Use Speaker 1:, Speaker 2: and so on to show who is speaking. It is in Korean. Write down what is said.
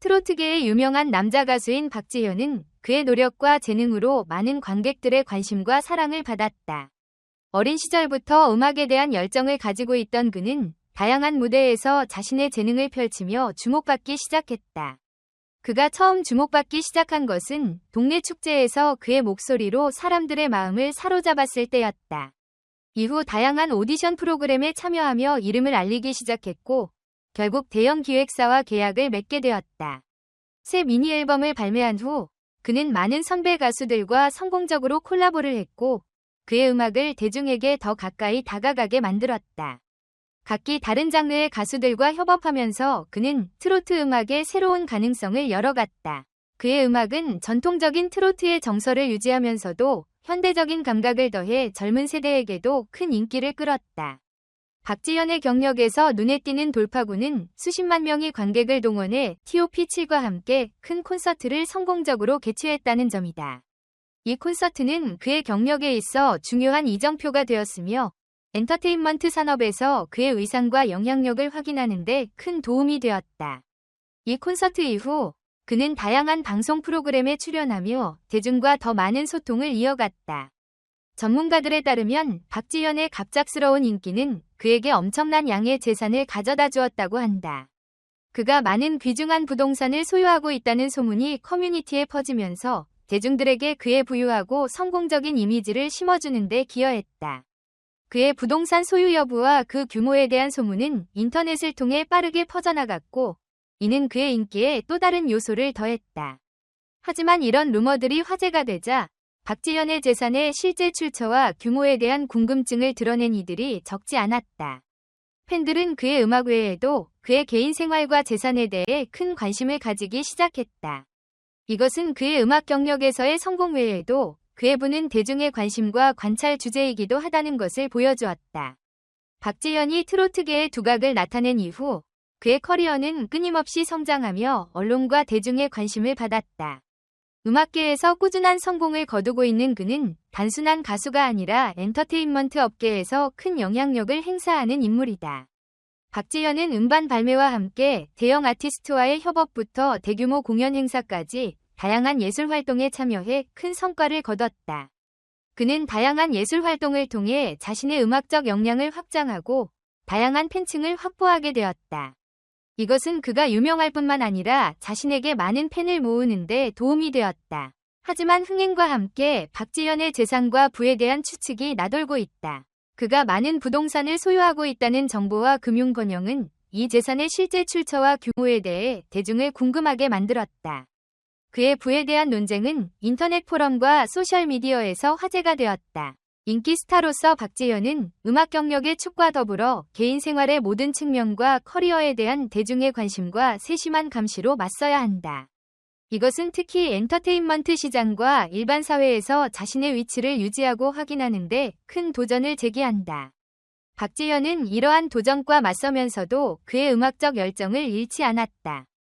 Speaker 1: 트로트계의 유명한 남자 가수인 박지현은 그의 노력과 재능으로 많은 관객들의 관심과 사랑을 받았다. 어린 시절부터 음악에 대한 열정을 가지고 있던 그는 다양한 무대에서 자신의 재능을 펼치며 주목받기 시작했다. 그가 처음 주목받기 시작한 것은 동네 축제에서 그의 목소리로 사람들의 마음을 사로잡았을 때였다. 이후 다양한 오디션 프로그램에 참여하며 이름을 알리기 시작했고 결국 대형 기획사와 계약을 맺게 되었다. 새 미니 앨범을 발매한 후 그는 많은 선배 가수들과 성공적으로 콜라보를 했고 그의 음악을 대중에게 더 가까이 다가가게 만들었다. 각기 다른 장르의 가수들과 협업하면서 그는 트로트 음악의 새로운 가능성을 열어갔다. 그의 음악은 전통적인 트로트의 정서를 유지하면서도 현대적인 감각을 더해 젊은 세대에게도 큰 인기를 끌었다. 박지현의 경력에서 눈에 띄는 돌파구는 수십만 명의 관객을 동원해 TOP7과 함께 큰 콘서트를 성공적으로 개최했다는 점이다. 이 콘서트는 그의 경력에 있어 중요한 이정표가 되었으며 엔터테인먼트 산업에서 그의 의상과 영향력을 확인하는 데 큰 도움이 되었다. 이 콘서트 이후 그는 다양한 방송 프로그램에 출연하며 대중과 더 많은 소통을 이어갔다. 전문가들에 따르면 박지현의 갑작스러운 인기는 그에게 엄청난 양의 재산을 가져다 주었다고 한다. 그가 많은 귀중한 부동산을 소유하고 있다는 소문이 커뮤니티에 퍼지면서 대중들에게 그의 부유하고 성공적인 이미지를 심어주는 데 기여했다. 그의 부동산 소유 여부와 그 규모에 대한 소문은 인터넷을 통해 빠르게 퍼져나갔고 이는 그의 인기에 또 다른 요소를 더했다. 하지만 이런 루머들이 화제가 되자 박지현의 재산의 실제 출처와 규모에 대한 궁금증을 드러낸 이들이 적지 않았다. 팬들은 그의 음악 외에도 그의 개인 생활과 재산에 대해 큰 관심을 가지기 시작했다. 이것은 그의 음악 경력에서의 성공 외에도 그의 부는 대중의 관심과 관찰 주제이기도 하다는 것을 보여주었다. 박지현이 트로트계의 두각을 나타낸 이후 그의 커리어는 끊임없이 성장하며 언론과 대중의 관심을 받았다. 음악계에서 꾸준한 성공을 거두고 있는 그는 단순한 가수가 아니라 엔터테인먼트 업계에서 큰 영향력을 행사하는 인물이다. 박지현은 음반 발매와 함께 대형 아티스트와의 협업부터 대규모 공연 행사까지 다양한 예술 활동에 참여해 큰 성과를 거뒀다. 그는 다양한 예술 활동을 통해 자신의 음악적 역량을 확장하고 다양한 팬층을 확보하게 되었다. 이것은 그가 유명할 뿐만 아니라 자신에게 많은 팬을 모으는데 도움이 되었다. 하지만 흥행과 함께 박지현의 재산과 부에 대한 추측이 나돌고 있다. 그가 많은 부동산을 소유하고 있다는 정보와 금융 번영은 이 재산의 실제 출처와 규모에 대해 대중을 궁금하게 만들었다. 그의 부에 대한 논쟁은 인터넷 포럼과 소셜미디어에서 화제가 되었다. 인기 스타로서 박지현은 음악 경력의 축과 더불어 개인 생활의 모든 측면과 커리어에 대한 대중의 관심과 세심한 감시로 맞서야 한다. 이것은 특히 엔터테인먼트 시장과 일반 사회에서 자신의 위치를 유지하고 확인하는 데 큰 도전을 제기한다. 박지현은 이러한 도전과 맞서면서도 그의 음악적 열정을 잃지 않았다.